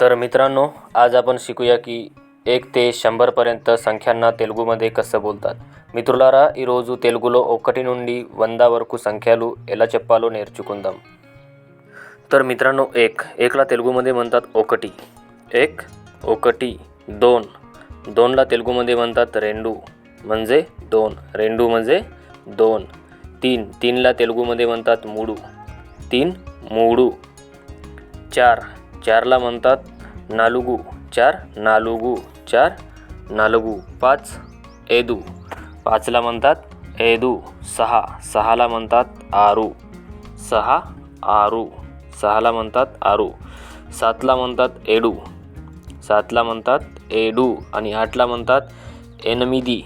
तर मित्रांनो आज आपण शिकूया की एक ते शंभरपर्यंत संख्यांना तेलुगूमध्ये कसं बोलतात మిత్రులారా ఈరోజు తెలుగులో ఒకటి నుండి వంద వరకు సంఖ్యలు ఎలా చెప్పాలో నేర్చుకుందాం तर मित्रांनो एक एकला तेलुगूमध्ये म्हणतात ओकटी एक ओकटी दोन दोनला तेलुगूमध्ये म्हणतात रेंडू म्हणजे दोन रेंडू म्हणजे दोन तीन तीनला तेलुगूमध्ये म्हणतात मुडू तीन मुडू चार चारला म्हणतात नालुगू चार नालुगू चार नालुगू पाच एदू. पाचला म्हणतात एदू. सहा. सहाला म्हणतात आरू. सहा आरू. सहाला म्हणतात आरू. सातला म्हणतात एडू. सातला म्हणतात एडू. आणि आठला म्हणतात एनमिदी.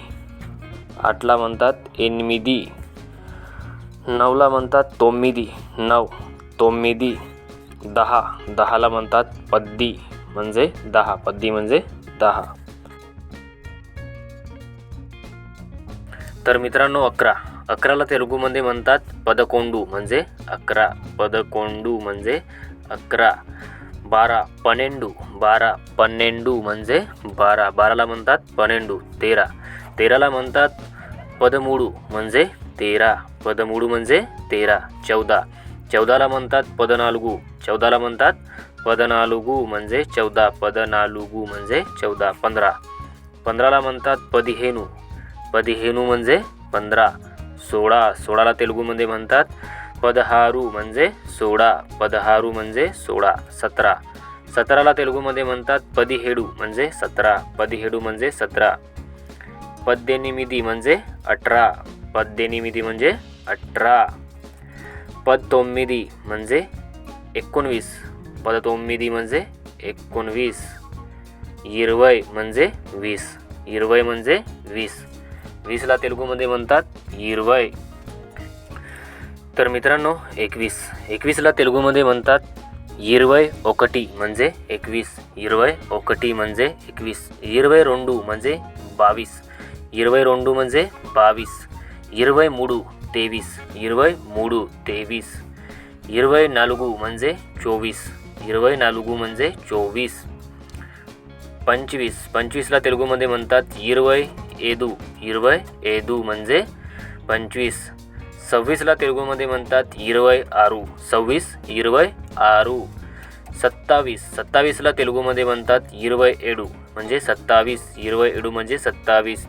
आठला म्हणतात एनमिदी. नऊला म्हणतात तोम्मिदी. नऊ. तोम्मिदी. दहा. दहाला म्हणतात पद्दी म्हणजे दहा. पद्दी म्हणजे दहा. तर मित्रांनो अकरा. अकराला तेलुगूमध्ये म्हणतात पदकोंडू म्हणजे अकरा. पदकोंडू म्हणजे अकरा. बारा. पनेंडू. बारा. पन्नेंडू म्हणजे बारा. बाराला म्हणतात पनेंडू तेरा. तेराला म्हणतात पदमुडू म्हणजे तेरा. पदमुडू म्हणजे तेरा. चौदा. चौदाला म्हणतात पदनालुगू. चौदाला म्हणतात पदनालुगू म्हणजे चौदा. पदनालुगू म्हणजे चौदा. पंधरा. पंधराला म्हणतात पदिहेनू. पदिहेनू म्हणजे पंधरा. सोळा. सोळाला तेलुगूमध्ये म्हणतात पदहारू म्हणजे सोळा. पदहारू म्हणजे सोळा. सतरा. सतराला तेलुगूमध्ये म्हणतात पदिहेडू म्हणजे सतरा. पदिहेडू म्हणजे सतरा. पद्यनिमिदी म्हणजे अठरा. पद्यनिमिदी म्हणजे अठरा. पदतोम्मिदी म्हणजे एकोणवीस. पदतोम्मिदी म्हणजे एकोणवीस. इरवय म्हणजे वीस. इरवय म्हणजे वीस. वीसला तेलुगूमध्ये म्हणतात इरवय तर मित्रांनो एकवीस. एकवीसला तेलुगूमध्ये म्हणतात इरवय ओकटी म्हणजे एकवीस. इरवय ओकटी म्हणजे एकवीस. इरवय रोंडू म्हणजे बावीस. इरवय रोंडू म्हणजे बावीस. इरवय मुडू तेवीस. इरवय मुडू तेवीस. इरवय नालुगू म्हणजे चोवीस. इरवय नालुगू म्हणजे चोवीस. पंचवीस. पंचवीसला तेलुगूमध्ये म्हणतात इरवय एदू. इरवय एदू म्हणजे पंचवीस. सव्वीसला तेलुगूमध्ये म्हणतात इरवय आरू. सव्वीस इरवय आरू. सत्तावीस. सत्तावीसला तेलुगूमध्ये म्हणतात इरवय एडू. म्हणजे सत्तावीस. इरवय एडू म्हणजे सत्तावीस.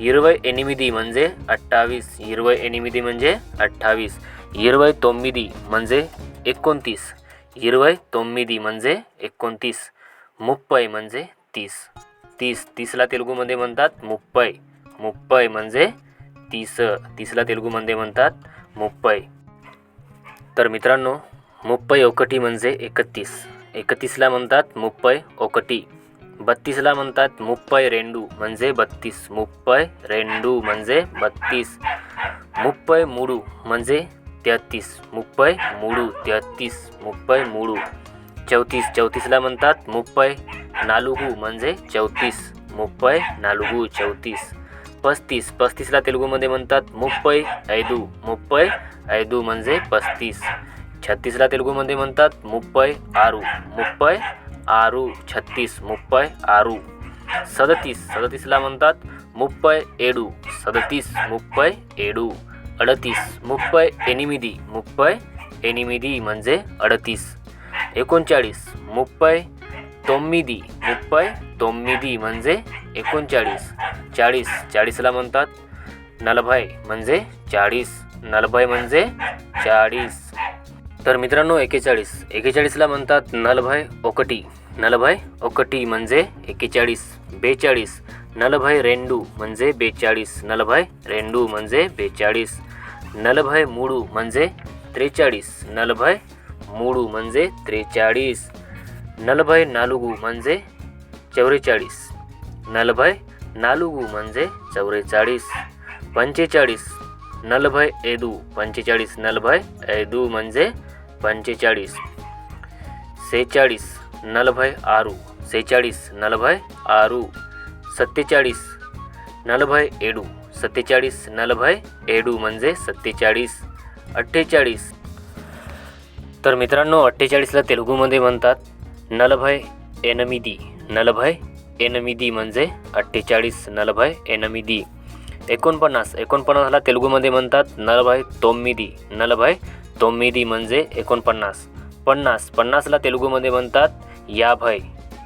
ఇరవై ఎనిమిది म्हणजे अठ्ठावीस ఇరవై ఎనిమిది म्हणजे अठ्ठावीस ఇరవై తొమ్మిది म्हणजे एकोणतीस ఇరవై తొమ్మిది म्हणजे एकोणतीस मुप्पय म्हणजे तीस तीस तीसला तेलुगूमध्ये म्हणतात मुप्पय मुप्पय म्हणजे तीस तीसला तेलुगूमध्ये म्हणतात मुप्पय तर मित्रांनो मुप्पय ओकटी म्हणजे एकतीस एकतीसला म्हणतात मुप्पय ओकटी बत्तीसला म्हणतात मुप्पय रेंडू म्हणजे बत्तीस. मुप्पय रेंडू म्हणजे बत्तीस. मुप्पय मुडू म्हणजे तेहतीस. मुप्पय मुडू तेहतीस. मुप्पय मुडू. चौतीस. चौतीसला म्हणतात मुप्पय नालुगू म्हणजे चौतीस. मुप्पय नालुगू चौतीस. पस्तीस. पस्तीसला तेलुगूमध्ये म्हणतात मुप्पय ऐदू. मुप्पय ऐदू म्हणजे पस्तीस. छत्तीसला तेलुगूमध्ये म्हणतात मुप्पय आरू. मुप्पय आरू छत्तीस मुप्पय आरू. सदतीस सदतीसला म्हणतात. मुप्पय एडू. सदतीस मुप्पय एडू. अडतीस मुप्पय एनिमिदी. मुप्पय एनिमिदी म्हणजे अडतीस. एकोणचाळीस मुप्पय तोम्मिदी. मुप्पय तोम्मिदी म्हणजे एकोणचाळीस. चाळीस चाळीसला म्हणतात. नलभय म्हणजे चाळीस. नलभय म्हणजे चाळीस. तर मित्रांनो एकेचाळीस. एकेचाळीसला म्हणतात नलभय ओकटी. नलभय ओकटी म्हणजे एकेचाळीस बेचाळीस. नलभय रेंडू म्हणजे बेचाळीस. नलभय रेंडू म्हणजे बेचाळीस. नलभय मुडू म्हणजे त्रेचाळीस. नलभय मुडू म्हणजे त्रेचाळीस. नलभय नालुगू म्हणजे चौवेचाळीस नलभय नालुगू म्हणजे चौवेचाळीस पंचेचाळीस. नलभय एदू. पंचेचाळीस. नलभय एदू म्हणजे पंचेचाळीस. सेहेचाळीस नलभय आरू. सेहेचाळीस नलभय आरू. सत्तेचाळीस नलभय एडू. सत्तेचाळीस नलभय एडू म्हणजे सत्तेचाळीस. अठ्ठेचाळीस. तर मित्रांनो अठ्ठेचाळीसला तेलुगूमध्ये म्हणतात नलभय एनमिदी. नलभय एनमिदी म्हणजे अठ्ठेचाळीस नलभय एनमिदी. एकोणपन्नास. एकोणपन्नासला तेलुगूमध्ये म्हणतात नलभय तोम्मिदी. नलभय तोम्मिदी म्हणजे एकोणपन्नास. पन्नास. पन्नासला तेलुगूमध्ये म्हणतात या याभय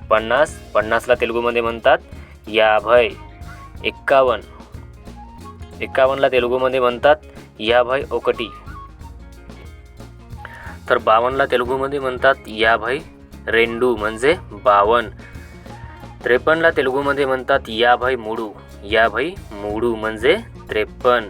पन्नास. पन्नासला तेलुगूमध्ये म्हणतात या याभय एक्कावन्न. एक्कावन्नला तेलुगूमध्ये म्हणतात या याभय ओकटी. तर बावन्नला तेलुगूमध्ये म्हणतात या याभय रेंडू म्हणजे बावन्न. त्रेपन्नला तेलुगूमध्ये म्हणतात या याभय मुडू. या याभय मुडू म्हणजे त्रेपन्न.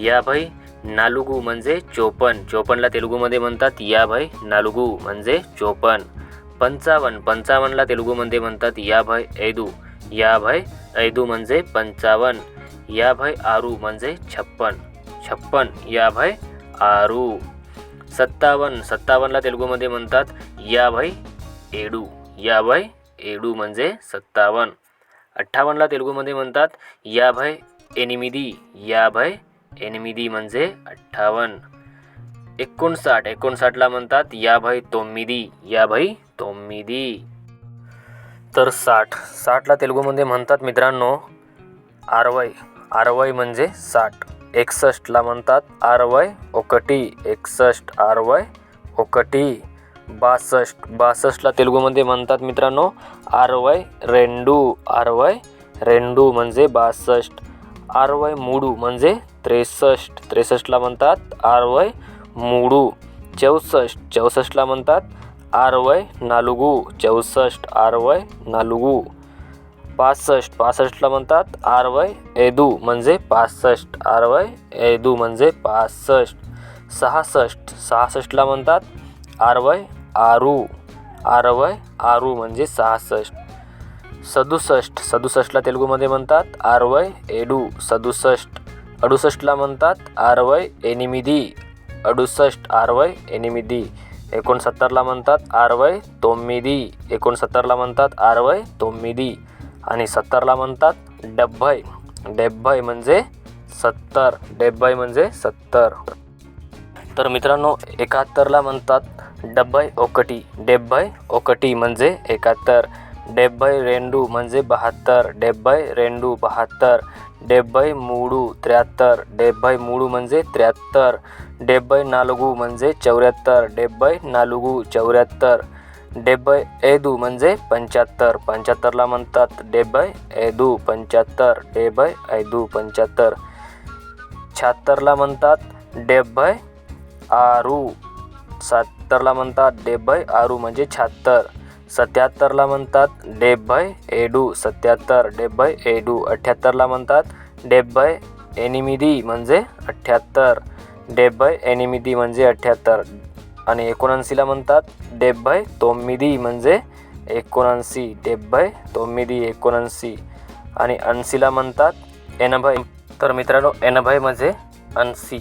या याभय नालुगू म्हणजे चोपन्न चोपनला तेलुगूमध्ये म्हणतात या भय नालुगू म्हणजे चोपन्न पंचावन्न पंचावन्नला तेलुगूमध्ये म्हणतात या भय ऐदू. याभय ऐदू म्हणजे पंचावन्न. या भय आरू म्हणजे छप्पन. छप्पन या भय आरू. सत्तावन्न सत्तावन्नला तेलुगूमध्ये म्हणतात या भय एडू या भय एडू म्हणजे सत्तावन्न. अठ्ठावन्नला तेलुगूमध्ये म्हणतात या भय एनिमिदी. या भय एनिमिदी म्हणजे अठ्ठावन्न. एकोणसाठ. एकोणसाठला म्हणतात యాభై తొమ్మిది యాభై तोम्मिदी. तर साठ. साठला तेलुगूमध्ये म्हणतात मित्रांनो आरवय आरवय म्हणजे साठ. एकसष्टला म्हणतात आरवय ओकटी. एकसष्ट आरवय ओकटी. बासष्ट बासष्टला तेलुगूमध्ये म्हणतात मित्रांनो आरवय रेंडू. आरवय रेंडू म्हणजे बासष्ट आरवय मूडू म्हणजे त्रेसष्ट. त्रेसष्टला म्हणतात आरवय मुडू. चौसष्ट. चौसष्टला म्हणतात आरवय नालुगू. चौसष्ट आरवय नालुगू. पासष्ट. पासष्टला म्हणतात आरवय एदू म्हणजे पासष्ट. आरवय एदू म्हणजे पासष्ट. सहासष्ट. सहासष्टला म्हणतात आरवय आरू. आरवय आरू म्हणजे सहासष्ट. सदुसष्ट. सदुसष्टला तेलुगूमध्ये म्हणतात आरवय एडू. सदुसष्ट. अडुसष्टला म्हणतात आरवय एनिमिदी. अडुसष्ट आरवय एनिमिदी. एकोणसत्तरला म्हणतात आरवय तोम्मिदी. एकोणसत्तरला म्हणतात आरवय तोम्मिदी. आणि सत्तरला म्हणतात डब्भय. डेब्भय म्हणजे सत्तर. डेब्भय म्हणजे सत्तर. तर मित्रांनो एकाहत्तरला म्हणतात डब्भय ओकटी. डेब्भय ओकटी म्हणजे एकाहत्तर. డెబ్భై రెండు म्हणजे बहात्तर డెబ్భై రెండు बहात्तर డెబ్భై మూడు त्र्याहत्तर డెబ్భై మూడు म्हणजे त्र्याहत्तर డెబ్భై నాలుగు म्हणजे చౌరత్తర్ డెబ్భై నాలుగు చౌరత్తర్ డెబ్భై ఐదు म्हणजे पंच्याहत्तर. पंच्याहत्तरला म्हणतात డెబ్భై ఐదు पंच्याहत्तर డెబ్భై ఐదు पंच्याहत्तर. शहात्तरला म्हणतात డెబ్భై ఆరు सत्तरला म्हणतात డెబ్భై ఆరు म्हणजे शहात्तर सत्याहत्तरला म्हणतात डेबभय एडू सत्याहत्तर डेबभय एडू अठ्ठ्याहत्तरला म्हणतात डेबभय एनिमिदी म्हणजे अठ्ठ्याहत्तर डेबभय एनिमिदी म्हणजे अठ्ठ्याहत्तर आणि एकोणऐंशीला म्हणतात डेबभय तोम्मिदी म्हणजे एकोणऐंशी डेबभय तोम्मिदी एकोणऐंशी आणि ऐंशीला म्हणतात एनभय तर मित्रांनो एनभय म्हणजे ऐंशी.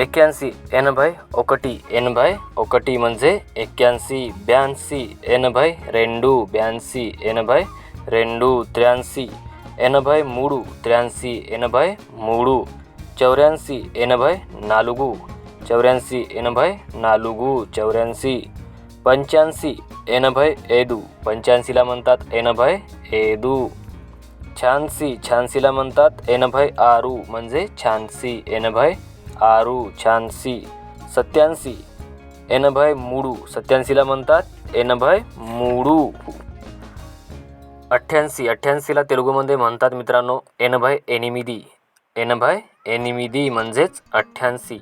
एक्क्याऐंशी एनभै ఒకటి ఎనభై ఒకటి म्हणजे एक्क्याऐंशी ब्याऐंशी ఎనభై రెండు ब्याऐंशी ఎనభై రెండు त्र्याऐंशी ఎనభై మూడు त्र्याऐंशी ఎనభై మూడు चौऱ्याऐंशी ఎనభై నాలుగు चौऱ्याऐंशी ఎనభై నాలుగు चौऱ्याऐंशी पंच्याऐंशी एनभै ऐदू पंच्याऐंशीला म्हणतात एनभै ऐदू शहाऐंशी शहाऐंशीला म्हणतात एनभै आरू म्हणजे शहाऐंशी एनभै आरू शहाऐंशी सत्याऐंशी एनभय मूडू सत्याऐंशीला म्हणतात एनभय मुडू. अठ्ठ्याऐंशी अठ्ठ्याऐंशीला तेलुगूमध्ये म्हणतात मित्रांनो एनभय एनिमिदी. एनभय एनिमिदी म्हणजेच अठ्ठ्याऐंशी.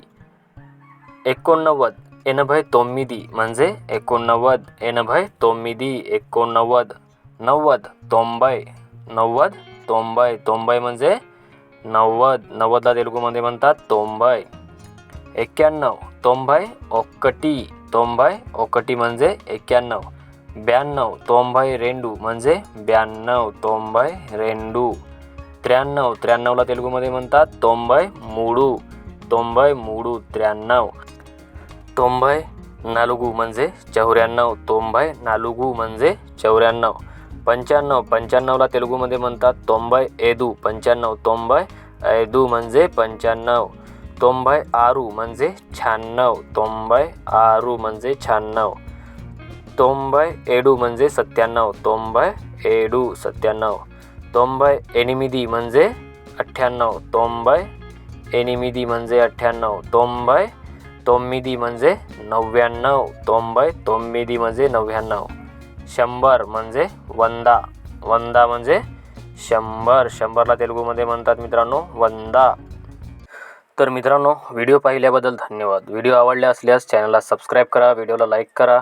एकोणनव्वद एनभय तोम्मिदी म्हणजे एकोणनव्वद. एनभय तोम्मिदी एकोणनव्वद. नव्वद तोंबय नव्वद तोंबय तोंबय म्हणजे नव्वद नव्वदला तेलुगूमध्ये म्हणतात तोंबाय एक्क्याण्णव तोंबाय ओकटी तोंबाय ओकटी म्हणजे एक्क्याण्णव. ब्याण्णव तोंबाई रेंडू म्हणजे ब्याण्णव. तोंबाय रेंडू. त्र्याण्णव त्र्याण्णवला तेलुगूमध्ये म्हणतात तोंबाय मुडू. तोंबाय मुडू त्र्याण्णव. तोंबाय नालुगू म्हणजे चौऱ्याण्णव. तोंबाय नालुगू म्हणजे चौऱ्याण्णव. पंच्याण्णव, पंच्याण्णवला तेलुगूमध्ये म्हणतात तोंबाय एदू, पंच्याण्णव तोंबाय एदू म्हणजे पंच्याण्णव, तोंबाय आरू म्हणजे शहाण्णव तोंबाय आरू म्हणजे शहाण्णव तोंबाय एडू म्हणजे सत्त्याण्णव, तोंबाय एडू सत्त्याण्णव, तोंबाय एनिमिदी म्हणजे अठ्ठ्याण्णव, तोंबाय एनिमिदी म्हणजे अठ्ठ्याण्णव, तोंबाय तोम्मिदी म्हणजे नव्याण्णव तोंबई तोम्मिदी म्हणजे नव्याण्णव, शंभर म्हणजे वंदा. वंदा म्हणजे शंभर. शंभरला तेलुगूमध्ये म्हणतात मित्रांनो वंदा. तर मित्रांनो व्हिडिओ पाहिल्याबद्दल धन्यवाद. व्हिडिओ आवडला असल्यास चॅनलला सबस्क्राईब करा व्हिडिओला लाईक करा.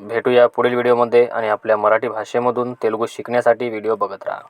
भेटूया पुढील व्हिडिओमध्ये आणि आपल्या मराठी भाषेमधून तेलुगू शिकण्यासाठी व्हिडिओ बघत राहा.